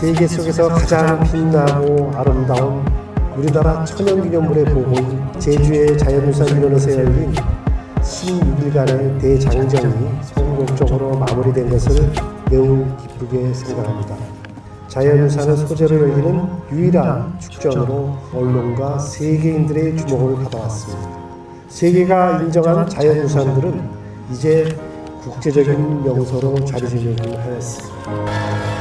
세계 속에서 가장 빛나고 아름다운 우리나라 천연기념물의 보고인 제주의 자연유산위원회에서 열린 16일간의 대장정이 성공적으로 마무리된 것을 매우 기쁘게 생각합니다. 자연유산의 소재로 여기는 유일한 축전으로 언론과 세계인들의 주목을 받아왔습니다. 세계가 인정한 자연유산들은 이제 국제적인 명소로 자리 잡기로 하였습니다.